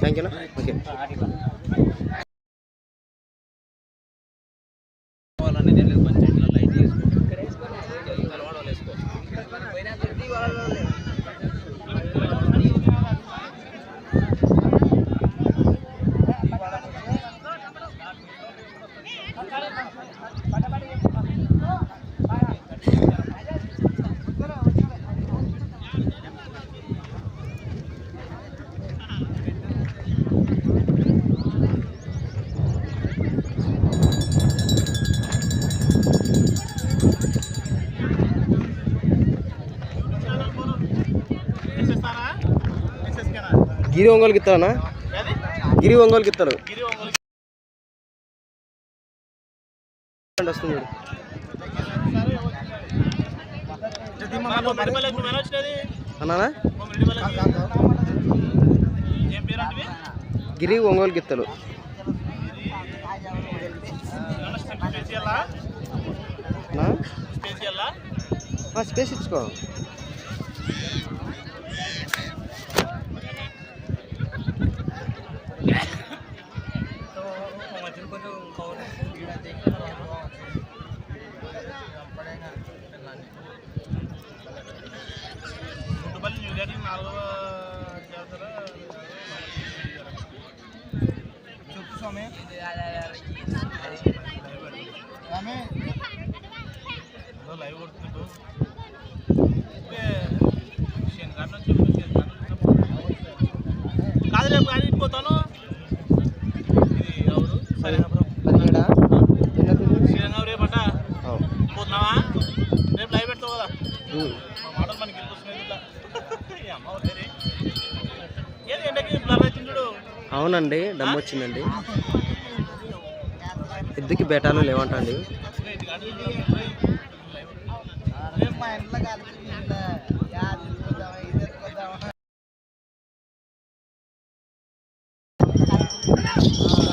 Thank you okay. గిరి ఒంగోలుకి ఇస్తానా గిరి ఒంగోలుకి ఇస్తారు. వస్తుంది. అన్నానా? గిరి నా? ఆ, స్పేస్ ఇచ్చుకో. 分顔揺らんでいくかなと思います。అవునండి డమ్ము వచ్చిందండి. ఎద్దుకి బేటాలు లేవంటండి. ఇది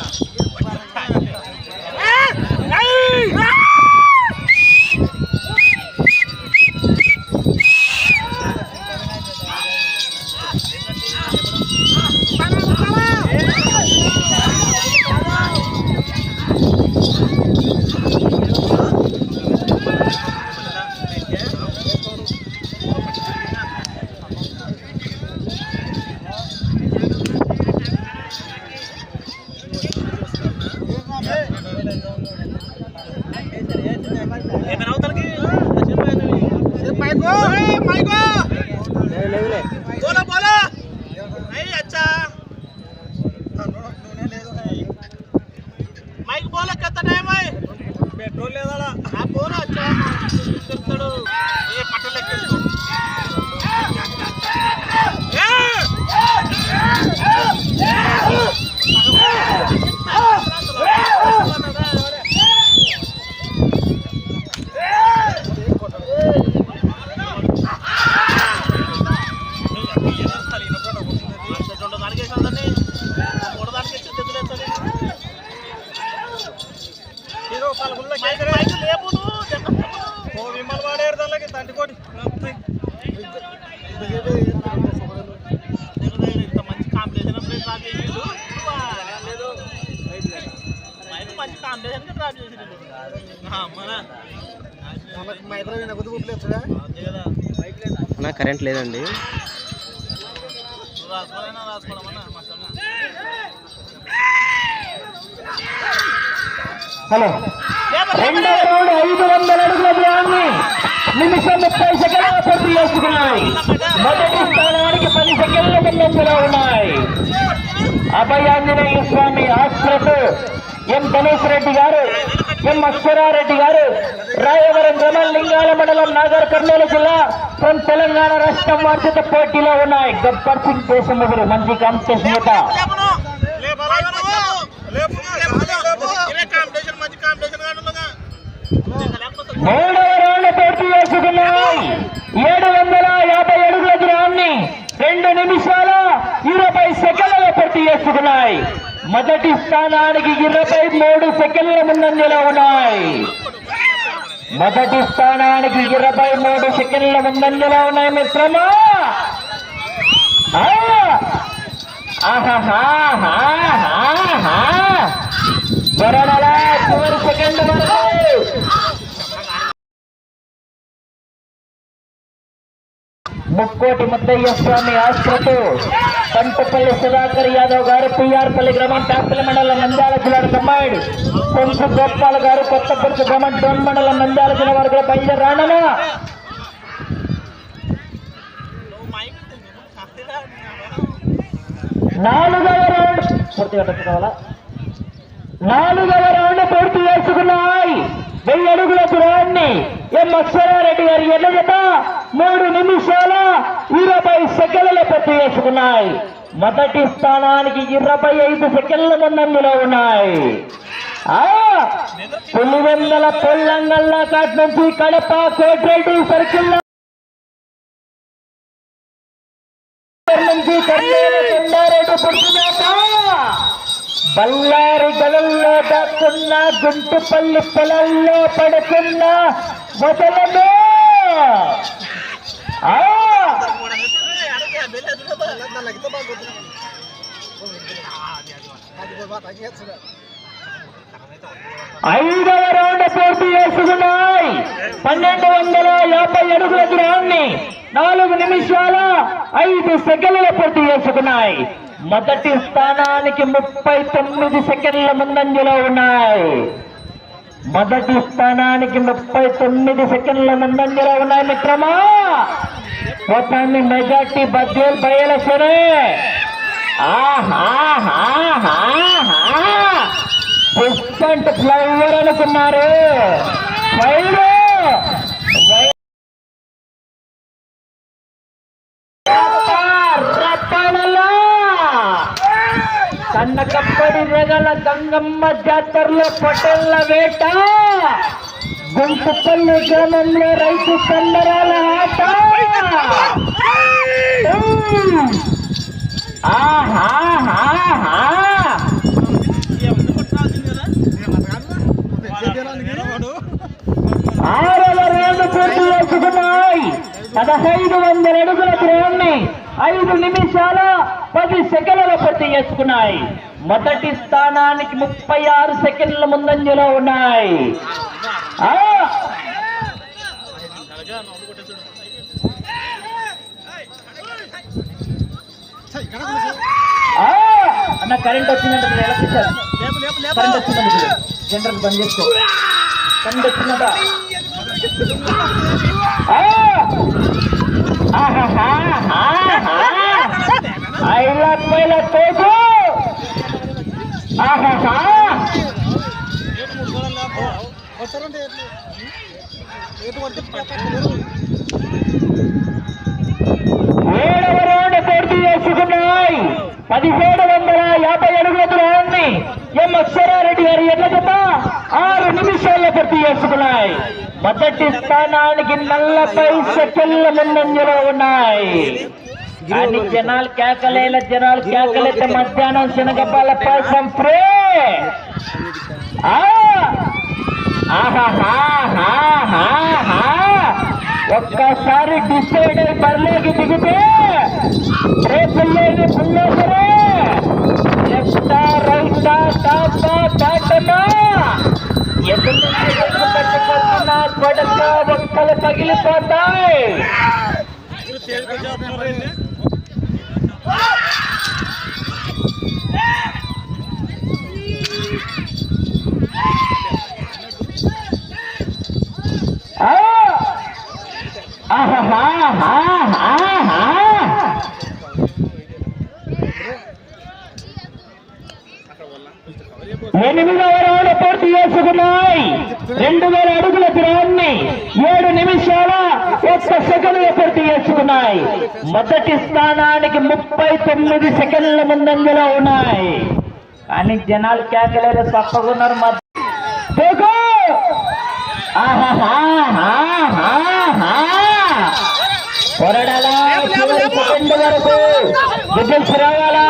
కరెంట్ లేదండి. హలో. రెండో రౌండ్ ఐదు వందల అడుగుల దూరాన్ని నిమిషం ముప్పై సెకండ్ల పూర్తి చేసుకున్నాయి. మొదటి స్థానానికి పది సెకండ్ల ముందంజలో ఉన్నాయి. అభయాంజనేయ స్వామి ఆశ్రత్ ఎం. గణేష్ రెడ్డి గారు. ఎం అశ్వరారెడ్డి గారు రాయవరం రమల్ లింగాల మండలం నాగర్ కర్నూలు జిల్లా తెలంగాణ రాష్ట్రం వార్షిక పోటీలో ఉన్నాయి. గబ్బర్ సింగ్ దేశముగురు మంచి కాంపిటీషన్ నేత. మూడవ రౌండ్ పోటీ చేసుకున్నాయి ఏడు వందల యాభై అడుగుల దూరాన్ని రెండు నిమిషాల ఇరవై సెకండ్ల పూర్తి చేసుకున్నాయి మొదటి స్థానానికి ఇరవై మూడు సెకండ్ల ముందంజలో ఉన్నాయి. మొదటి స్థానానికి ఇరవై మూడు సెకండ్ల ముందంజలో ఉన్నాయి మిత్రమా? ఆ! ఆహాహాహాహాహా! వరడల చివరి సెకండ్ వరకు ముక్కోటి ముద్దయ్య స్వామి ఆశ్రతో పంటపల్లి సుధాకర్ యాదవ్ గారు పిఆర్పల్లి గ్రామం టాపిల మండలం నంద్యాల జిల్లా తమ్మాయుడు కొంచు గోపాల్ గారు కొత్తపల్లి గ్రామం డోన్ మండలం నంద్యాల జిల్లా వారు కూడా బయలుదేరి రానమా నాలుగవ రౌండ్ పూర్తిగా టచ్ నాలుగవ రౌండ్ పూర్తి చేసుకున్నాయి. వెయ్యి అడుగుల దూరాన్ని ఎం అక్షరారెడ్డి గారి ఎన్నగట మూడు నిమిషాల ఇరవై సెకండ్ల పూర్తి వేసుకున్నాయి. మొదటి స్థానానికి ఇరవై ఐదు సెకండ్ల ముందంజలో ఉన్నాయి. ఆ పులివెందల పొల్లంగల్ల కాటి నుంచి కడప కోట్రెడ్డి సర్కిల్ నుంచి కర్నూలు బళ్ళారి గలల్లో దాక్కున్న గుంటుపల్లి పొలాల్లో పడుకున్న ఐదవ రౌండ్ పూర్తి చేసుకున్నాయి. పన్నెండు వందల యాభై అడుగుల దూరాన్ని నాలుగు నిమిషాల ఐదు సెకండ్ల పూర్తి చేసుకున్నాయి. మొదటి స్థానానికి ముప్పై తొమ్మిది సెకండ్ల ముందంజలో ఉన్నాయి. మొదటి స్థానానికి ముప్పై తొమ్మిది సెకండ్ల ముందంజలో ఉన్నాయి మిత్రమా మొత్తాన్ని మెజార్టీ బద్వేల్ బయలుసరే డిస్టెంట్ ఫ్లవర్ అనుకున్నారు ఫైర్ కన్నకప్పడి రెగల గంగమ్మ జాతరలో పొటెల్ల వేట గుంపు గుంటుపల్లి గ్రామంలో రైతు సంబరాల ఆట ఉమ్. ఆహాహాహా. ఆరవ రౌండ్ పూర్తి చేసుకున్నాయి పదహైదు వందల అడుగుల దూరాన్ని ఐదు నిమిషాల పది సెకండ్ల పూర్తి చేసుకున్నాయి. మొదటి స్థానానికి ముప్పై ఆరు సెకండ్ల ముందంజలో ఉన్నాయి! అన్న కరెంట్ వచ్చిందంటే మీరు ఎలా తీశారు కరెంట్ వచ్చిందంటే. జనరల్ బంద్ చేసుకో కరెంట్ వచ్చిందంట ఆ! ఆహాహాహాహా. ఐలా పైల తోపు ఏడవ రౌండ్ పూర్తి చేసుకున్నాయి పదిహేడు వందల యాభై అడుగుల దూరాన్ని ఎం అక్షరారెడ్డి గారు ఎడ్ల జత ఆరు నిమిషాల్లో పూర్తి చేసుకున్నాయి మొదటి స్థానానికి నలభై సెకండ్ల ముందంజలో ఉన్నాయి. అని జనాలు కేకలేల జనాలు కేకలైతే మధ్యాహ్నం శనగపాల పాయసం ప్రే ఆ! ఒక్కసారి డిసైడ్ అయి బరిలోకి దిగితే రేపుల్లేని పుల్లేసరే లెఫ్టా రైటా టాపా ఎదురు ఆహా ఒక్కలు పగిలిపోతాయి ఎనిమిదవ రౌండ్ పూర్తి చేసుకున్నాయి. రెండు వేల అడుగుల గ్రౌండ్ని ఏడు నిమిషాల ఒక్క సెకండ్ పూర్తి చేసుకున్నాయి. మొదటి స్థానానికి ముప్పై తొమ్మిది సెకండ్ల ముందంజలో ఉన్నాయి. కానీ జనాలు కేకలేరు తప్పకున్నారు మధ్య దేఖో! పొరడాలా సెకండ్ వరకు విజిల్స్ రావాలా?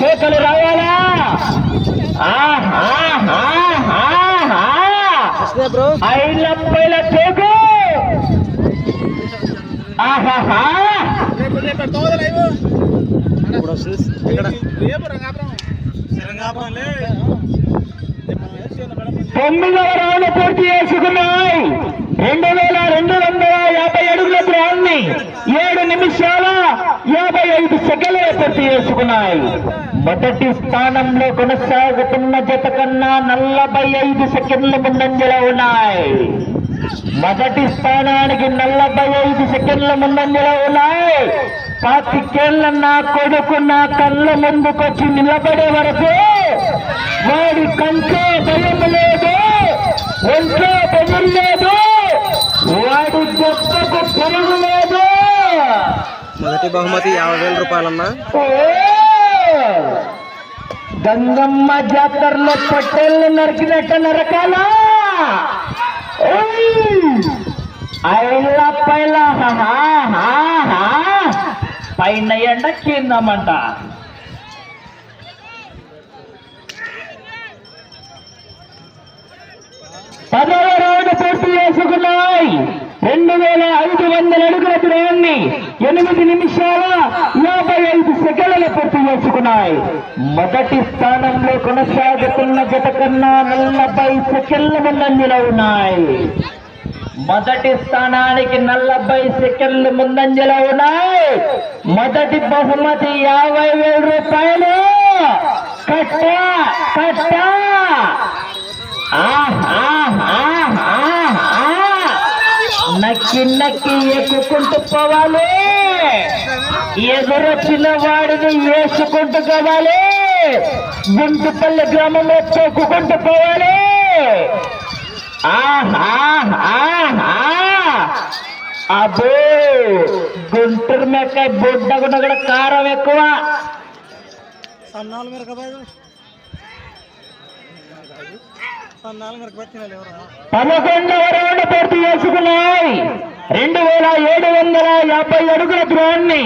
కేకలు రావాలా? ఆహాహాహాహా. ఉన్నాయి బ్రో ఐలప్పైల ఆహాహా! రేపు రేపు తోదల లైవ్ ఇప్పుడు వస్తుంది ఇక్కడ రేపు రంగాపురం రంగాపురంలే తొమ్మిదవ రౌండ్ పూర్తి చేసుకున్నాయి. రెండు వేల రెండు వందల యాభై అడుగుల దూరాన్ని ఏడు నిమిషాల యాభై ఐదు సెకండ్లు పూర్తి చేసుకున్నాయి. మొదటి స్థానంలో కొనసాగుతున్న జత కన్నా నలభై ఐదు సెకండ్ల ముందంజలో ఉన్నాయి. మొదటి స్థానానికి నలభై ఐదు సెకండ్ల ముందంజలో ఉన్నాయి. పాతికేళ్ళ నా కొడుకు నా కళ్ళ ముందుకొచ్చి నిలబడే వరకు వాడి కంట్లో భయం లేదు ఒంట్లో బెదిరి లేదు వాడి దెబ్బకు పెరుగు లేదు. మొదటి బహుమతి యాభై వేల రూపాయలన్నా! గంగమ్మ జాతరలో పట్టెళ్ళు నరికినట్ట నరకాల? ఐల పైల పైన ఎండ కిందమంట. పదవ రౌండ్ పూర్తి చేసుకున్నాయి. రెండు వేల ఐదు వందల అడుగుల దూరాన్ని ఎనిమిది నిమిషాల యాభై ఐదు సెకండ్లు పూర్తి చేసుకున్నాయి. మొదటి స్థానంలో కొనసాగుతున్న జత కన్నా నలభై సెకండ్ల ముందంజలో ఉన్నాయి. మొదటి స్థానానికి నలభై సెకండ్లు ముందంజలో ఉన్నాయి. మొదటి బహుమతి యాభై వేల రూపాయలు. కట్ట కట్ట. నక్కి నక్కి ఎక్కుకుంటూ పోవాలి. ఎదురొచ్చిన వాడిని వేసుకుంటూ పోవాలి గుంటుపల్లి గ్రామంలో తొక్కుకుంటూ పోవాలి. ఆహా అబ్బో గుంటూరు మెక్కాయ బుడ్డగున్న కూడా కారం ఎక్కువ. పదకొండవ రౌండ్ పూర్తి చేసుకున్నాయి. రెండు వేల ఏడు వందల యాభై అడుగుల దూరాన్ని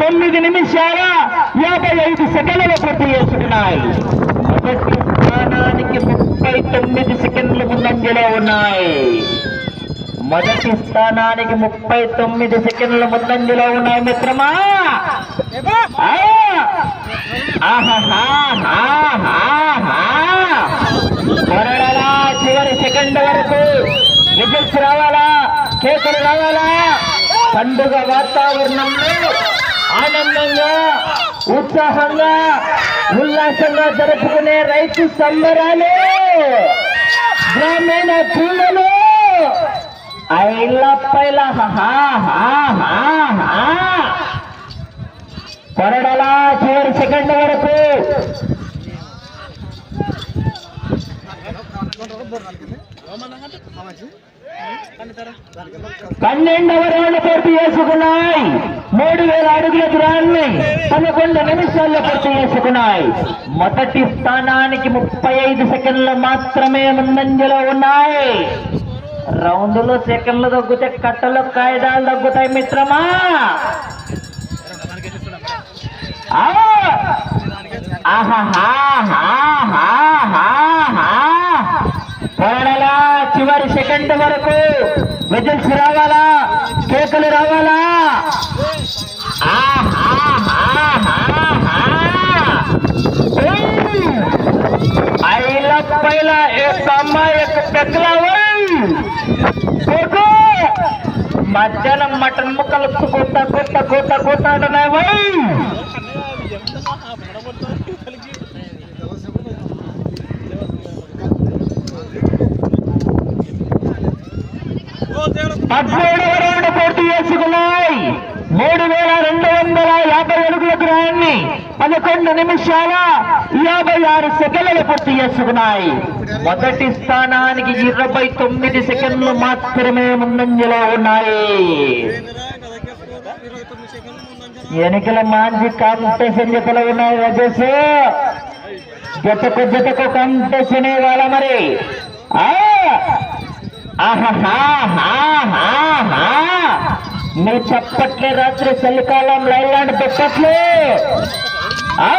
తొమ్మిది నిమిషాల యాభై ఐదు సెకండ్లు పూర్తి చేసుకున్నాయి. మొదటి స్థానానికి ముప్పై తొమ్మిది సెకండ్లు ముందంజలో ఉన్నాయి. మొదటి స్థానానికి ముప్పై తొమ్మిది సెకండ్ల ముందంజలో ఉన్నాయి మిత్రమా. ఆ! మరణాలా చివరి సెకండ్ వరకు రిజల్ట్స్ రావాలా? కేసులు రావాలా? పండుగ వాతావరణంలో ఆనందంగా ఉత్సాహంగా ఉల్లాసంగా జరుపుకునే రైతు సంబరాలు గ్రామీణ క్రీడలు. ఐల పైల కొరడలా చివరి సెకండ్ వరకు పన్నెండవ రౌండ్ పూర్తి చేసుకున్నాయి. మూడు వేల అడుగుల దూరాన్ని పదకొండు నిమిషాల్లో పూర్తి చేసుకున్నాయి. మొదటి స్థానానికి ముప్పై ఐదు సెకండ్లు మాత్రమే ముందంజలో ఉన్నాయి. రౌండ్లు సెకండ్లు తగ్గుతాయి కట్టలు కాయిదాలు తగ్గుతాయి మిత్రమా? ఆహా. ఆహాహాహాహాహా! కొరడలా గంట వరకు విజిల్స్ రావాలా? కేకలు రావాలా? పైలా ఏక అమ్మాయి మధ్యాహ్నం మటన్ ముక్కలు కొత్త కొత్త కొత్త కొత్త అంటున్నాయి పద్మూడవ రౌండ్ పూర్తి చేసుకున్నాయి. మూడు వేల రెండు వందల యాభై అడుగుల గ్రహాన్ని పదకొండు నిమిషాల యాభై ఆరు సెకండ్లు పూర్తి చేసుకున్నాయి. మొదటి స్థానానికి ఇరవై తొమ్మిది సెకండ్లు మాత్రమే ముందంజలో ఉన్నాయి. ఎన్నికల మాంచి కాంపిటీషన్ ఉన్నాయి రజేష్. జతకు జతకు కాంపిటీషన్ ఇవ్వాల మరి? మీ చప్పట్లే రాత్రి చలికాలం లైలాండ్ పెట్టట్లే. ఆ!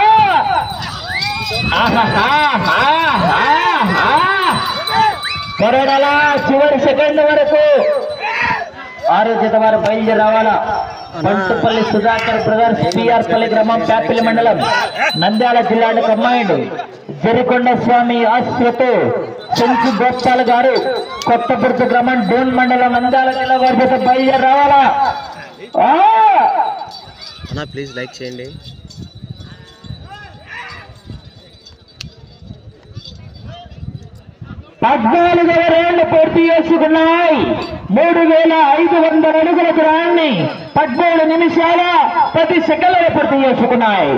చివరి సెకండ్ వరకు ఆరోగ్యత వారు బయలుదేరి రావాలా? బంటుపల్లి సుధాకర్ బ్రదర్స్ పిఆర్పల్లి గ్రామం ప్యాపిలి మండలం నంద్యాల జిల్లాకు అమ్మాయిడు జరికొండ స్వామి ఆశ్రతో చెంచు గోపాల్ గారు కొత్తపురత గ్రామం డోన్ మండలం వారి జత బయలుదేరి రావాలా! అన్నా ప్లీజ్ లైక్ చేయండి. పద్నాలుగవ రౌండ్ పూర్తి చేసుకున్నాయి. మూడు వేల ఐదు వందల అడుగుల దూరాన్ని పద్మూడు నిమిషాల పది సెకండ్లు పూర్తి చేసుకున్నాయి.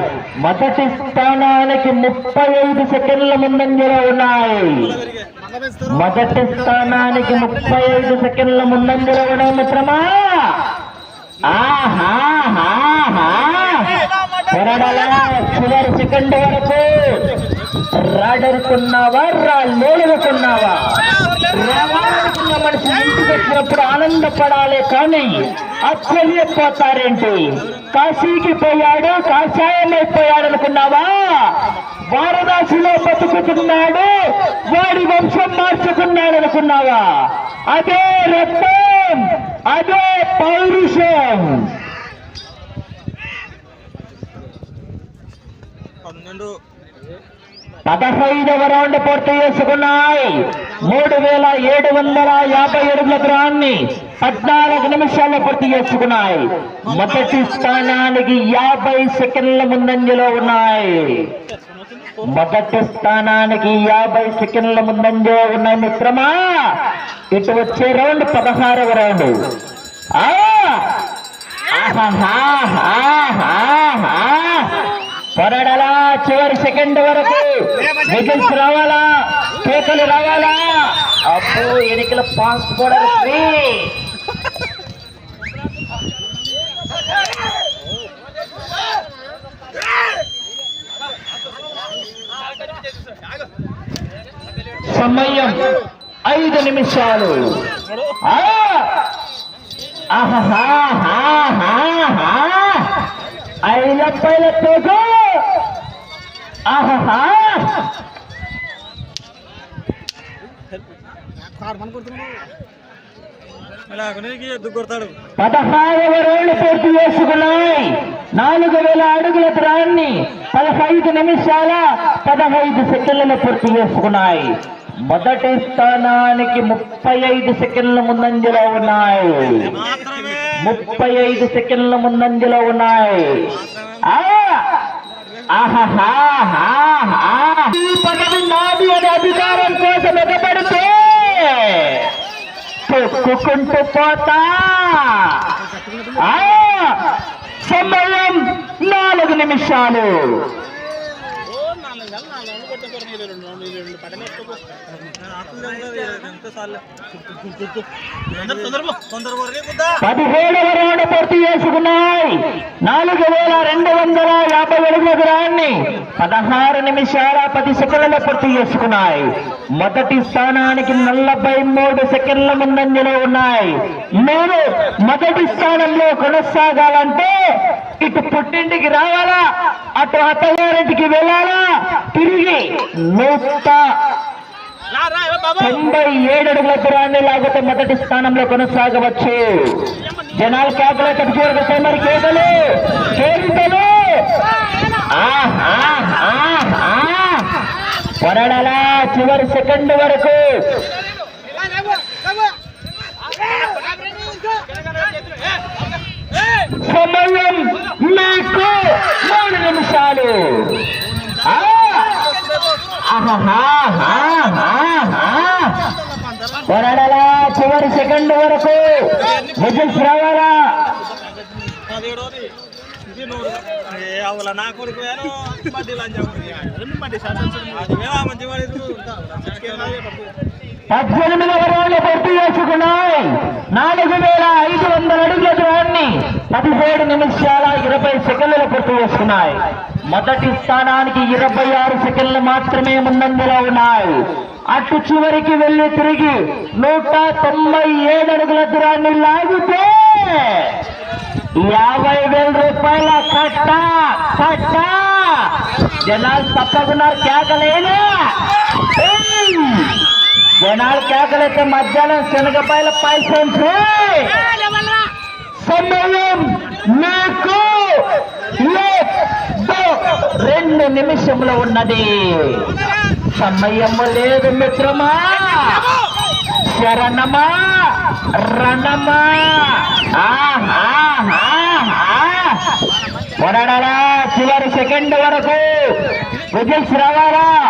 మొదటి స్థానానికి ముప్పై ఐదు సెకండ్ల ముందంజలో ఉన్నాయి. మొదటి స్థానానికి ముప్పై ఐదు సెకండ్ల ముందంజలో ఉన్నాయి మిత్రమా చివరి సెకండ్ వరకు. రాడరుకున్నావా రాళ్ళేడుకున్నావా? రావాలనుకున్న మనిషి ఇంటికి వచ్చినప్పుడు ఆనందపడాలి కానీ ఆశ్చర్యపోతారేంటి? కాశీకి పోయాడు కాషాయం అనుకున్నావా వారణాసిలో బతుకుతున్నాడు. వాడి వంశం మార్చుకున్నాడు అనుకున్నావా? అదే రక్తం అదే పౌరుషం. పన్నెండు. పదహైదవ రౌండ్ పూర్తి చేసుకున్నాయి. మూడు వేల ఏడు వందల యాభై అడుగుల దూరాన్ని పద్నాలుగు నిమిషాల్లో పూర్తి చేసుకున్నాయి. మొదటి స్థానానికి యాభై సెకండ్ల ముందంజలో ఉన్నాయి. మొదటి స్థానానికి యాభై సెకండ్ల ముందంజలో ఉన్నాయి మిత్రమా. ఇటు వచ్చే రౌండ్ పదహారవ రౌండ్. ఆ! పొరడలా చివరి సెకండ్ వరకు విజిల్స్ రావాలా? కేకలు రావాలా? అప్పు ఎన్నికల పాస్ కూడా Yeah! సమయం ఐదు నిమిషాలు ఆ! ఆహాహాహాహాహా! ఐల పైల పదహారవ రౌండ్ పూర్తి చేసుకున్నాయి. నాలుగు వేల అడుగుల దూరాన్ని పదహైదు నిమిషాల పదహైదు సెకండ్లలో పూర్తి చేసుకున్నాయి. మొదటి స్థానానికి ముప్పై ఐదు సెకండ్ల ముందంజలో ఉన్నాయి. ముప్పై ఐదు సెకండ్ల ముందంజలో ఉన్నాయి. పదవి నాది అనే అధికారం కోసం ఎగబడితే తొక్కుకుంటూ పోతా. సమయం నాలుగు నిమిషాలు. పదిహేడవ రౌండ్ పూర్తి చేసుకున్నాయి నాలుగు వేల రెండు వందల యాభై అడుగుల గ్రాన్ని పదహారు నిమిషాల పది సెకండ్ల పూర్తి చేసుకున్నాయి మొదటి స్థానానికి నలభై మూడు సెకండ్ల ముందంజలో ఉన్నాయి మీరు మొదటి స్థానంలో కొనసాగాలంటే ఇటు పుట్టింటికి రావాలా అటు అత్తగారింటికి వెళ్ళాలా తిరిగి నూట తొంభై ఏడు అడుగుల దూరాన్ని లాగితే మొదటి స్థానంలో కొనసాగవచ్చు. జనాలు కేకలు ఎక్కడ మరి? కేకలు కేకలు. పొరడలా చివరి సెకండ్ వరకు. సమయం మీకు మూడు నిమిషాలు. పోరాడాలా చివరి సెకండ్ వరకు విజిల్స్ రావాలా? పద్దెనిమిది ఇది పూర్తి చేసుకున్నాయి. నాలుగు వేల ఐదు వందల అడుగుల దూరాన్ని పదిహేడు నిమిషాల ఇరవై సెకండ్లు పూర్తి చేసుకున్నాయి. మొదటి స్థానానికి ఇరవై ఆరు సెకండ్లు మాత్రమే ముందంజలో ఉన్నాయి. అటు చివరికి వెళ్ళి తిరిగి నూట తొంభై ఏడు అడుగుల దూరాన్ని లాగితే యాభై వేల రూపాయల కట్ట కట్ట. జనాలు తప్పకున్నారు కేకలేనా? జనాలు కేకలైతే మధ్యాహ్నం శనగపాయల పైసలు ఫ్రీ. సమయం మీకు ఏక్, దో, రెండు నిమిషంలో ఉన్నది. సమయము లేదు మిత్రమా. శరణమా. రణమా. ఆహా చివరి సెకండ్ వరకు. విజిల్స్ రావాలా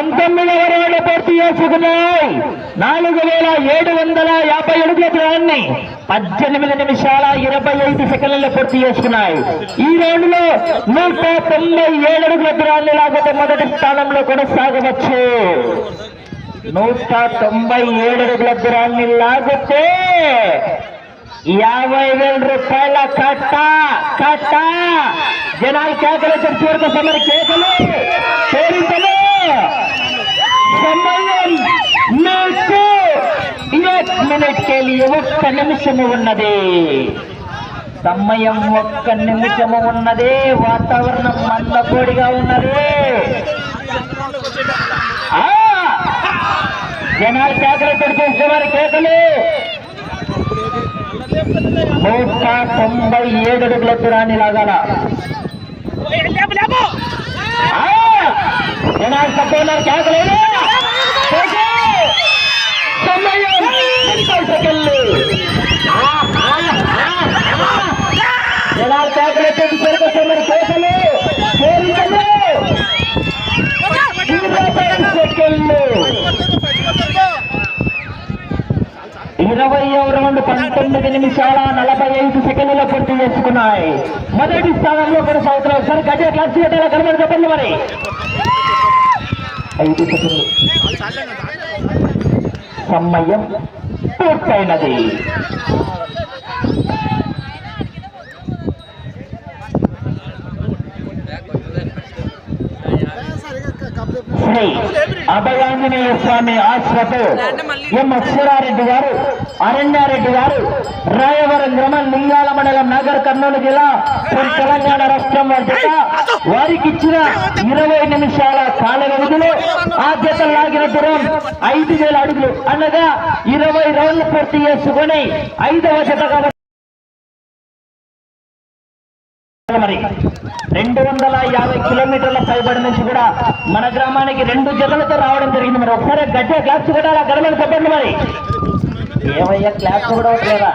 పంతొమ్మిదవ రౌండ్ పూర్తి చేసుకున్నాయి. నాలుగు వేల ఏడు వందల యాభై అడుగుల దూరాన్ని పద్దెనిమిది నిమిషాల ఇరవై ఐదు సెకండ్లలో పూర్తి చేసుకున్నాయి. ఈ రోజులో నూట తొంభై ఏడు అడుగుల దూరాన్ని లాగితే మొదటి స్థానంలో కొనసాగవచ్చు. నూట తొంభై ఏడు అడుగుల దూరాన్ని లాగితే యాభై వేల రూపాయల కట్ట కట్ట. జనాలు కేకలు చివరికి కేకలు. పేరింతలు సమయం నాకు మినిట్ కేలి ఒక్క నిమిషము ఉన్నది. సమయం ఒక్క నిమిషము ఉన్నది. వాతావరణం మందకోడిగా ఉన్నది. జనాలు కేకలు పడిపోసే వారి కేకలు. నూట తొంభై ఏడు అడుగుల దూరాన్ని లాగాల. జనాలు కేకలేదు సమయం సెకండ్లు కేకలు? కోరికలు ఇరవై సెకండ్లు ఇరవై రౌండ్ పంతొమ్మిది నిమిషాల నలభై ఐదు సెకండ్ల పూర్తి చేసుకున్నాయి. మొదటి స్థానంలో కొనసాగుతున్నారు సార్ గట్టిగా క్లాస్ చేయటాల కనబడి చెప్పండి మరి. ఐదు సమయం పూర్తయినది. శ్రీ అభయాంజనేయ స్వామి ఆశ్రతో ఎం అక్షరారెడ్డి గారు అరణ్యారెడ్డి గారు రాయవరం గ్రామం లింగాల మండలం నగర్ కర్నూలు జిల్లా తెలంగాణ రాష్ట్రం వారి వారికి ఇచ్చిన ఇరవై నిమిషాల కాల వ్యవధిలో ఆ జత లాగిన దూరం ఐదు వేల అడుగులు. అనగా ఇరవై రౌండ్లు పూర్తి చేసుకొని ఐదవ జతగా మరి రెండు వందల కిలోమీటర్ల పైబడి నుంచి కూడా మన గ్రామానికి రెండు జతలతో రావడం జరిగింది. మరి ఒకసారి గట్టిగా క్లాప్స్ కూడా అలా గడమని చెప్పండి మరి. ఏమయ్యా క్లాప్స్ కూడా లేదా